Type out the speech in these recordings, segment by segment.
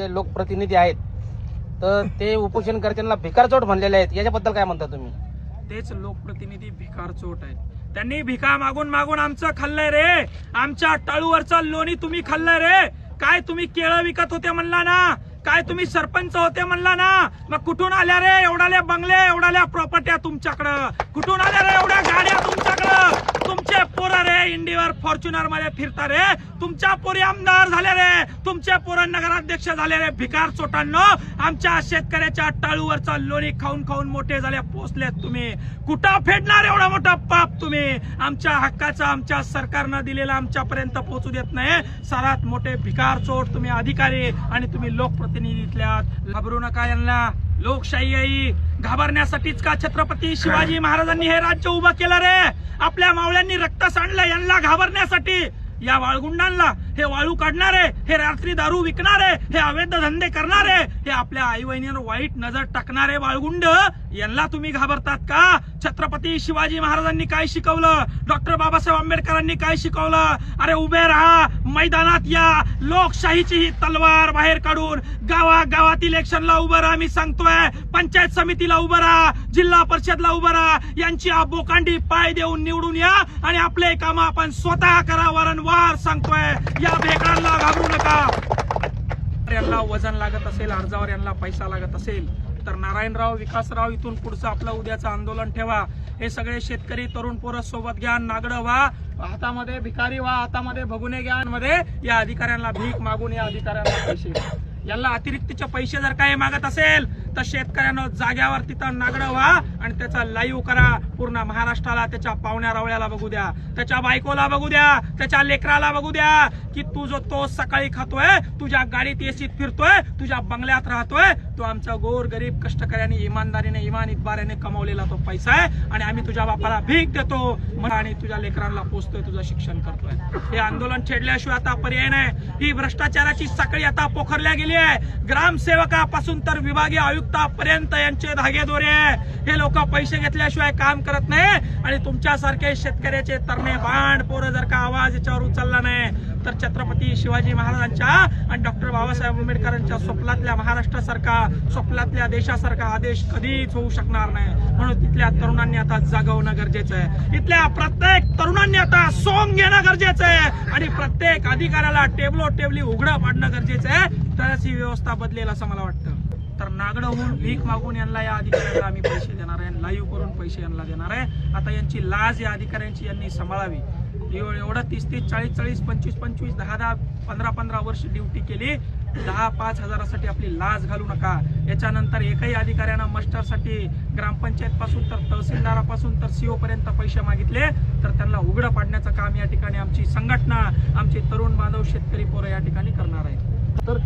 जे लोकप्रतिनिधी आहेत तर ते उपोषणकर्त्यांना भिकारचोट म्हणलेले आहेत. याच्याबद्दल काय म्हणता तुम्ही? तेच लोकप्रतिनिधी भिकार चोट आहेत. त्यांनी भिका मागून मागून आमचं खाल्लंय रे. आमच्या टाळूवरचं लोणी तुम्ही खाल्लंय रे. काय तुम्ही केळं विकत होते म्हणला ना? काय तुम्ही सरपंच होते म्हणला ना? मग कुठून आल्या रे? एवढाल्या बंगले एवढाल्या प्रॉपर्ट्या तुमच्याकडं? कुठून आल्या रे? एवढ्या गाड्या तुमच्याकडं? तुमचे पोरं रे इंडीवर फॉर्च्युनरमध्ये फिरता रे. तुमच्या पोरी आमदार झाल्या रे. तुमच्या पोरं नगराध्यक्ष झाले रे. भिकार चोटांनो आमच्या शेतकऱ्याच्या टाळूवरचा लोणी खाऊन खाऊन मोठे झाले पोचलेत तुम्ही. कुठं फेडणार एवढा मोठा पाप तुम्ही? आमच्या हक्काचा आमच्या सरकारनं दिलेला आमच्यापर्यंत पोहोचू देत नाही. सर्वात मोठे भिकार चोट तुम्ही अधिकारी आणि तुम्ही लोकप्रतिनिधीतल्यात घाबरू नका यांना. लोकशाही आई घाबरण्यासाठीच का छत्रपती शिवाजी महाराजांनी हे राज्य उभं केलं रे? आपल्या मावळ्यांनी रक्त सांडलं यांना घाबरण्यासाठी. या वाळगुंडांना हे वाळू काढणारे हे रात्री दारू विकणारे हे अवैध धंदे करणारे हे आपल्या आई वहिनीवर वाईट नजर टाकणारे वाळगुंड यांना तुम्ही घाबरतात का? छत्रपती शिवाजी महाराजांनी काय शिकवलं? डॉक्टर बाबासाहेब आंबेडकरांनी काय शिकवलं? अरे उभे राहा मैदानात या. लोकशाहीची ही तलवार बाहेर काढून गावा गावात इलेक्शनला उभं राहा मी सांगतोय. पंचायत समितीला उभं राहा जिल्हा परिषदला उभं राहा. यांची बोकांडी पाय देऊन निवडून या आणि आपले काम आपण स्वतः करा वारंवार सांगतोय. या भेकडांना घाबरू नका. यांना वजन लागत असेल अर्जावर यांना पैसा लागत असेल तर नारायणराव विकासराव इथून पुढचं आपलं उद्याचं आंदोलन ठेवा. हे सगळे शेतकरी तरुण पोरस सोबत घ्या नागडं व्हा. हातामध्ये भिकारी व्हा हातामध्ये भगुने घ्या. मध्ये या अधिकाऱ्यांना भीक मागून या अधिकाऱ्यांना पैसे. यांना अतिरिक्तचे पैसे जर काही मागत असेल तर शेतकऱ्यानं जाग्यावर तिथं नागडं व्हा आणि त्याचा लाईव्ह करा. पूर्ण महाराष्ट्राला त्याच्या पाहुण्या रावळ्याला बघू द्या. त्याच्या बायकोला बघू द्या. त्याच्या लेकराला बघू द्या. की तू जो तो सकाळी खातोय तुझ्या गाडीत एसीत फिरतोय तुझ्या बंगल्यात राहतोय तो आमचा गोर गरीब कष्टकऱ्याने इमानदारीने इमान इतबाऱ्याने कमावलेला तो पैसा आहे आणि आम्ही तुझ्या बापाला भीक देतो. आणि तुझ्या लेकरांना पोचतोय तुझं शिक्षण करतोय. हे आंदोलन छेडल्याशिवाय आता पर्याय नाही. ही भ्रष्टाचाराची साखळी आता पोखरल्या गेली आहे. ग्रामसेवकापासून तर विभागीय आयुक्तापर्यंत यांचे धागे दोरे हे लोक पैसे घेतल्याशिवाय काम करत नाही. आणि तुमच्यासारखे शेतकऱ्याचे तरणे बाण पोरं जर का आवाज याच्यावर उचलला नाही तर छत्रपती शिवाजी महाराजांच्या आणि डॉक्टर बाबासाहेब आंबेडकरांच्या स्वप्नातल्या महाराष्ट्रासारखा स्वप्नातल्या देशासारखा आदेश कधीच होऊ शकणार नाही. म्हणून तिथल्या तरुणांनी आता जागवणं गरजेचं आहे. इथल्या प्रत्येक तरुणांनी आता सोंग घेणं गरजेचं आहे. आणि प्रत्येक अधिकाऱ्याला टेबलो टेबली उघडं पाडणं गरजेचं आहे. तरच ही व्यवस्था बदलेल असं मला वाटतं. तर नागडं होऊन भीक मागून यांना या अधिकाऱ्यांना आम्ही पैसे देणार आहे. लाईव्ह करून पैसे यांना देणार आहे. आता यांची लाज या अधिकाऱ्यांची यांनी सांभाळावी. एवढं तीस तीस चाळीस चाळीस पंचवीस पंचवीस दहा दहा पंधरा पंधरा वर्ष ड्युटी केली. दहा पाच हजारासाठी आपली लाज घालू नका. याच्यानंतर एकही अधिकाऱ्यानं मस्टरसाठी ग्रामपंचायत पासून तर तहसीलदारापासून तर सीओ पर्यंत पैसे मागितले तर त्यांना उघडं पाडण्याचं काम या ठिकाणी आमची संघटना आमचे तरुण बांधव शेतकरी पोरं या ठिकाणी करणार आहे तर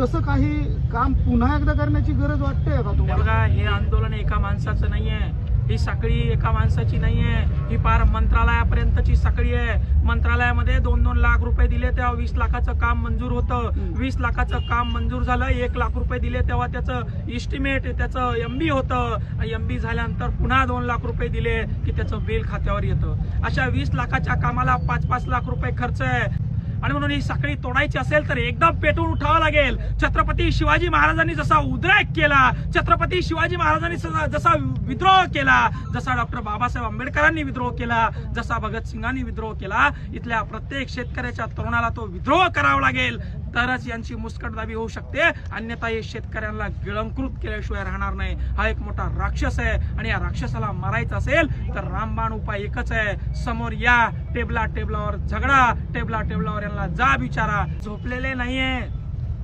तसं काही काम पुन्हा एकदा करण्याची गरज वाटते का हे तुम्हाला? बघा हे आंदोलन एका माणसाचं नाहीये. ही साखळी एका माणसाची नाहीये. ही पार मंत्रालयापर्यंतची साखळी आहे. मंत्रालयामध्ये दोन दोन लाख रुपये दिले तेव्हा वीस लाखाचं काम मंजूर होतं. वीस लाखाचं काम मंजूर झालं एक लाख रुपये दिले तेव्हा त्याचं इस्टिमेट त्याचं एमबी होतं. एमबी झाल्यानंतर पुन्हा दोन लाख रुपये दिले की त्याचं बिल खात्यावर येतं. अशा वीस लाखाच्या कामाला पाच पाच लाख रुपये खर्च आहे. आणि म्हणून ही साखळी तोडायची असेल तर एकदम पेटून उठावं लागेल. छत्रपती शिवाजी महाराजांनी जसा उद्रेक केला छत्रपती शिवाजी महाराजांनी जसा- जसा विद्रोह केला जसा डॉक्टर बाबासाहेब आंबेडकरांनी विद्रोह केला जसा भगतसिंगांनी विद्रोह केला इथल्या प्रत्येक शेतकऱ्याच्या तरुणाला तो विद्रोह करावा लागेल. तरच यांची मुस्कटदाबी होऊ शकते. अन्यथा हे शेतकऱ्यांना गिळंकृत केल्याशिवाय राहणार नाही. हा एक मोठा राक्षस आहे आणि या राक्षसाला मारायचं असेल तर रामबाण उपाय एकच आहे. समोर या टेबला टेबलावर झगडा टेबला टेबलावर यांना जा विचारा. झोपलेले नाहीये.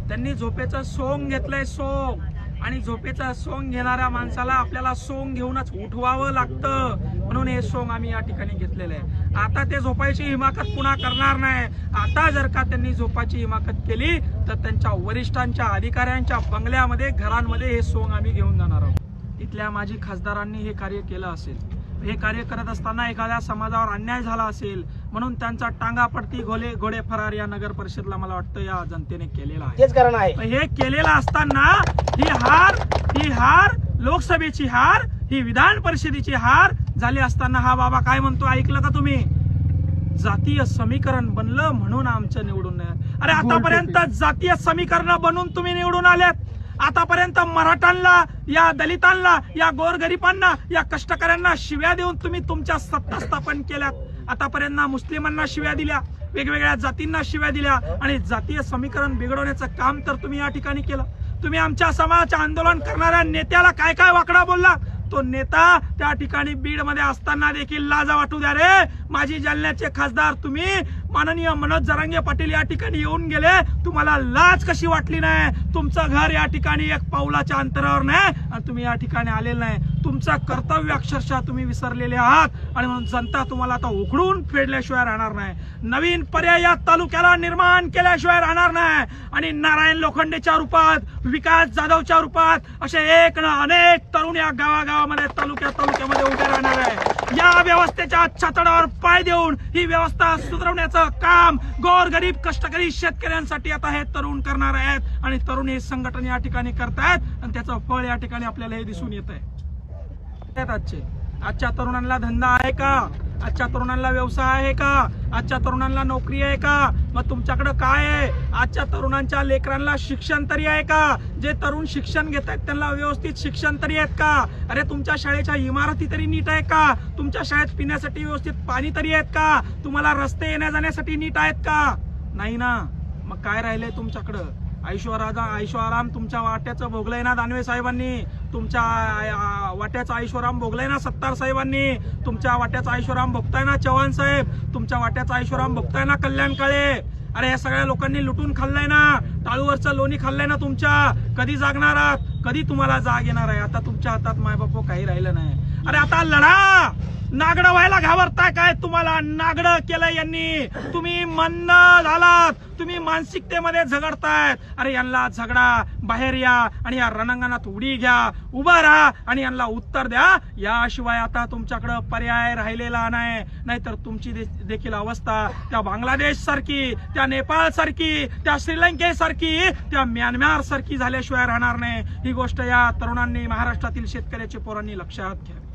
त्यांनी झोपेचं सोंग घेतलंय सोंग. आणि झोपेचं सोंग घेणाऱ्या माणसाला आपल्याला सोंग घेऊनच उठवावं लागतं. म्हणून हे सोंग आम्ही या ठिकाणी घेतलेलं आहे. आता ते झोपायची हिमाकत पुन्हा करणार नाही. आता जर का त्यांनी झोपाची हिमाकत केली तर त्यांच्या वरिष्ठांच्या अधिकाऱ्यांच्या बंगल्यामध्ये घरांमध्ये हे सोंग आम्ही घेऊन जाणार आहोत. इथल्या माजी खासदारांनी हे कार्य केलं असेल. हे कार्य करत असताना एखाद्या समाजावर अन्याय झाला असेल म्हणून त्यांचा टांगा पडती घोले घोडे फरार या नगर परिषदला मला वाटतं या जनतेने केलेला आहे. हे केलेलं असताना ही हार ही हार लोकसभेची हार ही विधान परिषदेची हार झाली असताना हा बाबा काय म्हणतो ऐकलं का तुम्ही? जातीय समीकरण बनलं म्हणून आमचं निवडून नाही अरे आतापर्यंत जातीय समीकरण बनून तुम्ही निवडून आल्यात. आतापर्यंत मराठ्यांना या दलितांना या गोरगरिबांना या कष्टकऱ्यांना शिव्या देऊन तुम्ही तुमच्या सत्ता स्थापन केल्यात. आतापर्यंत मुस्लिमांना शिव्या दिल्या वेगवेगळ्या जातींना शिव्या दिल्या आणि जातीय समीकरण बिघडवण्याचं काम तर तुम्ही या ठिकाणी केलं. तुम्ही आमच्या समाजाचे आंदोलन करणाऱ्या नेत्याला काय काय वाकडा बोलला? तो नेता त्या ठिकाणी बीडमध्ये असताना देखील लाजा वाटू द्या रे. माजी जालन्याचे खासदार तुम्ही माननीय मनोज जरांगे पाटील या ठिकाणी येऊन गेले. तुम्हाला लाज कशी वाटली नाही? तुमचं घर या ठिकाणी एक पावलाच्या अंतरावर नाही आणि तुम्ही या ठिकाणी आलेलं नाही. तुमचं कर्तव्य अक्षरशः तुम्ही विसरलेले आहात. आणि म्हणून जनता तुम्हाला आता उघडून फेडल्याशिवाय राहणार नाही. नवीन पर्याय या तालुक्याला निर्माण केल्याशिवाय राहणार नाही. आणि नारायण लोखंडेच्या रूपात विकास जाधवच्या रूपात असे एक ना अनेक तरुण या गावागावामध्ये तालुक्या तालुक्यामध्ये उभे राहणार आहे. या व्यवस्थेच्या छातडावर पाय देऊन ही व्यवस्था सुधारवण्याचं काम गोर गरीब कष्टकरी शेतकऱ्यांसाठी आता हे तरुण करणार आहेत. आणि तरुण हे संघटन या ठिकाणी करतायत. आणि त्याचं फळ या ठिकाणी आपल्याला हे दिसून येत आहे आहेत आजचे. आजच्या तरुणांना धंदा आहे का? आजच्या तरुणांना व्यवसाय आहे का? आजच्या तरुणांना नोकरी आहे का? मग तुमच्याकडे काय आहे? आजच्या तरुणांच्या लेकरांना शिक्षण तरी आहे का? जे तरुण शिक्षण घेत आहेत त्यांना व्यवस्थित शिक्षण तरी आहेत का? अरे तुमच्या शाळेच्या इमारती तरी नीट आहे का? तुमच्या शाळेत पिण्यासाठी व्यवस्थित पाणी तरी आहेत का? तुम्हाला रस्ते येण्या जाण्यासाठी नीट आहेत का? नाही ना. मग काय राहिलंय तुमच्याकडं? ऐश्वर्याचा ऐश्वराम तुमच्या वाट्याचं भोगलंय ना दानवे साहेबांनी. तुमच्या वाट्याचा ऐश्वराम भोगलाय ना सत्तार साहेबांनी? तुमच्या वाट्याचा ऐश्वराम भोगताय ना चव्हाण साहेब? तुमच्या वाट्याचा ऐश्वराम भोगताय ना कल्याण काळे? अरे या सगळ्या लोकांनी लुटून खाल्लंय ना? टाळूवरचं लोणी खाल्लंय ना तुमच्या? कधी जागणार आहात? कधी तुम्हाला जाग येणार आहे? आता तुमच्या हातात मायबापो काही राहिलं नाही. अरे आता लढा! नागडं व्हायला घाबरताय काय तुम्हाला नागडं केलं यांनी. तुम्ही मन्न झालात. तुम्ही मानसिकतेमध्ये झगडतायत अरे यांना झगडा. बाहेर या आणि या रणांगणात उडी घ्या. उभा राहा आणि यांना उत्तर द्या. याशिवाय आता तुमच्याकडं पर्याय राहिलेला नाही. नाहीतर तुमची दे- देखील अवस्था त्या बांगलादेश सारखी त्या नेपाळ सारखी त्या श्रीलंकेसारखी त्या म्यानमार सारखी झाल्याशिवाय राहणार नाही. ही गोष्ट या तरुणांनी महाराष्ट्रातील शेतकऱ्याच्या पोरांनी लक्षात घ्यावी